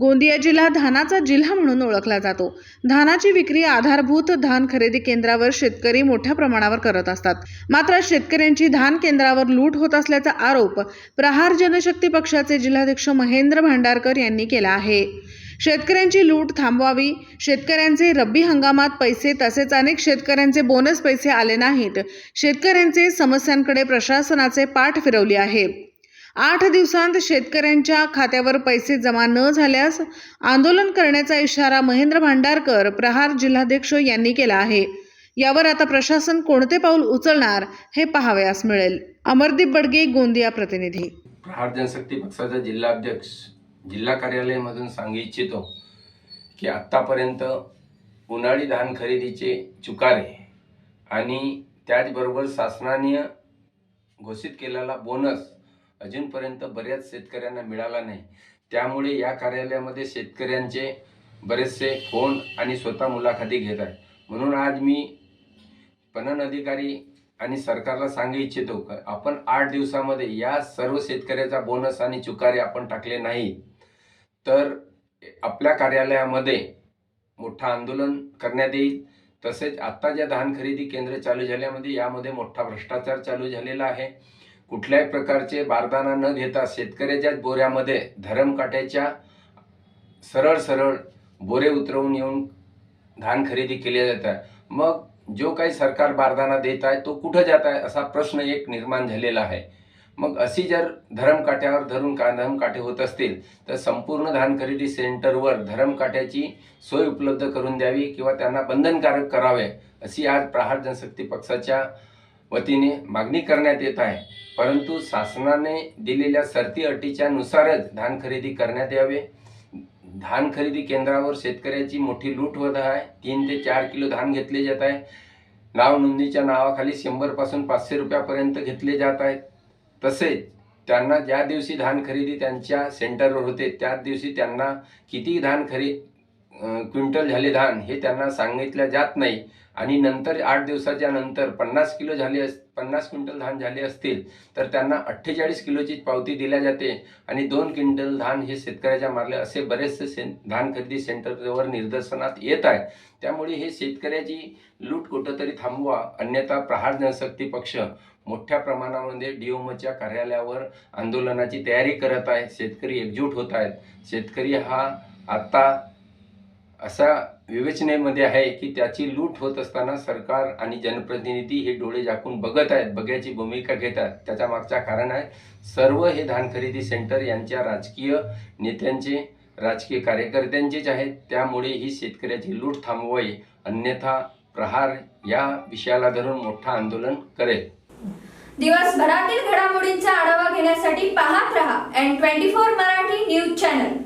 गोंदिया जिल्हा धानाचा जिल्हा म्हणून ओळखला जातो. धानाची विक्री आधारभूत धान खरेदी केंद्रावर शेतकरी मोठ्या प्रमाणावर करत असतात. मात्र शेतकऱ्यांची धान केंद्रावर लूट होत असल्याचा आरोप प्रहार जनशक्ती पक्षाचे जिल्हाध्यक्ष महेंद्र भांडारकर यांनी केला आहे. शेतकऱ्यांची लूट थांबवावी शेतकऱ्यांचे रब्बी हंगामात पैसे तसेच अनेक शेतकऱ्यांचे बोनस पैसे आले नाहीत शेतकऱ्यांचे समस्यांकडे प्रशासनाचे पाठ फिरवली आहे. आठ दिवसांत शेतकऱ्यांच्या खात्यावर पैसे जमा न झाल्यास आंदोलन करण्याचा इशारा महेंद्र भांडारकर प्रहार जिल्हाध्यक्ष यांनी केला आहे. यावर आता प्रशासन कोणते पाऊल उचलणार हे पाहावयास मिळेल. अमरदीप बडगे गोंदिया प्रतिनिधी. प्रहार जनशक्ती पक्षाचा जिल्हाध्यक्ष जिल्हा कार्यालयामधून सांगू इच्छितो की आत्तापर्यंत उन्हाळी धान खरेदीचे चुकारे आणि त्याचबरोबर शासनाने घोषित केलेला बोनस अजूनपर्यंत बऱ्याच शेतकऱ्यांना मिळाला नाही. त्यामुळे या कार्यालयामध्ये शेतकऱ्यांचे बरेचसे फोन आणि स्वतः मुलाखती घेत आहे म्हणून आज मी पणन अधिकारी आणि सरकारला सांगू इच्छितो का आपण आठ दिवसामध्ये या सर्व शेतकऱ्याचा बोनस आणि चुकारे आपण टाकले नाही तर आपल्या कार्यालयामध्ये मोठं आंदोलन करण्यात येईल. तसेच आत्ता ज्या धान खरेदी केंद्र चालू झाल्यामध्ये यामध्ये मोठा भ्रष्टाचार चालू झालेला आहे. कुठल्याही प्रकारचे बारदाना न घेता शेतकऱ्याच्याच बोऱ्यामध्ये धरमकाट्याच्या सरळ सरळ बोरे उतरवून येऊन धान खरेदी केले जात आहे मग जो काही सरकार बारदाना देत आहे तो कुठं जात आहे असा प्रश्न एक निर्माण झालेला आहे. मग अशी जर धरमकाठ्यावर धरून का धरमकाठे होत असतील तर संपूर्ण धान खरेदी सेंटरवर धरमकाठ्याची सोय उपलब्ध करून द्यावी किंवा त्यांना बंधनकारक करावे अशी आज प्रहार जनशक्ती पक्षाच्या वतीने मागणी करण्यात येत आहे. परंतु शासनाने दिलेल्या सर्ती अटीच्या नुसारच धान खरेदी करण्यात यावे. धान खरेदी केंद्रावर शेतकऱ्याची मोठी लूट होत आहे. तीन ते चार किलो धान घेतले जात आहे. नाव नोंदणीच्या नावाखाली शंभरपासून पाचशे रुपयापर्यंत घेतले जात आहेत. तसेच त्यांना ज्या दिवशी धान खरेदी त्यांच्या सेंटरवर होते त्याच दिवशी त्यांना किती धान खरे क्विंटल झाले धान हे त्यांना सांगितलं जात नाही. आणि नंतर आठ दिवसाच्या नंतर पन्नास किलो झाले अस पन्नास क्विंटल धान झाले असतील तर त्यांना अठ्ठेचाळीस किलोची पावती दिल्या जाते. आणि दोन क्विंटल धान हे शेतकऱ्याच्या मारले असे बरेचसे से धान खरेदी सेंटरवर निदर्शनात येत आहे. त्यामुळे हे शेतकऱ्याची लूट कुठंतरी थांबवा अन्यथा प्रहार जनशक्ती पक्ष मोठ्या प्रमाणामध्ये डीओमच्या कार्यालयावर आंदोलनाची तयारी करत आहे शेतकरी एकजूट होत आहेत. शेतकरी हा आत्ता असा विवेचनेमध्ये आहे की त्याची लूट होत असताना सरकार आणि जनप्रतिनिधी हे डोळे झाकून बघत आहेत बघ्याची भूमिका घेतात. त्याच्या मागचा कारण आहे सर्व हे धान खरेदी सेंटर यांच्या राजकीय नेत्यांचे राजकीय कार्यकर्त्यांचेच आहेत. त्यामुळे ही शेतकऱ्याची लूट थांबवावी अन्यथा प्रहार या विषयाला धरून मोठं आंदोलन करेल. दिवसभरातील घडामोडींचा आढावा घेण्यासाठी पाहत रहा N twenty four Marathi news channel.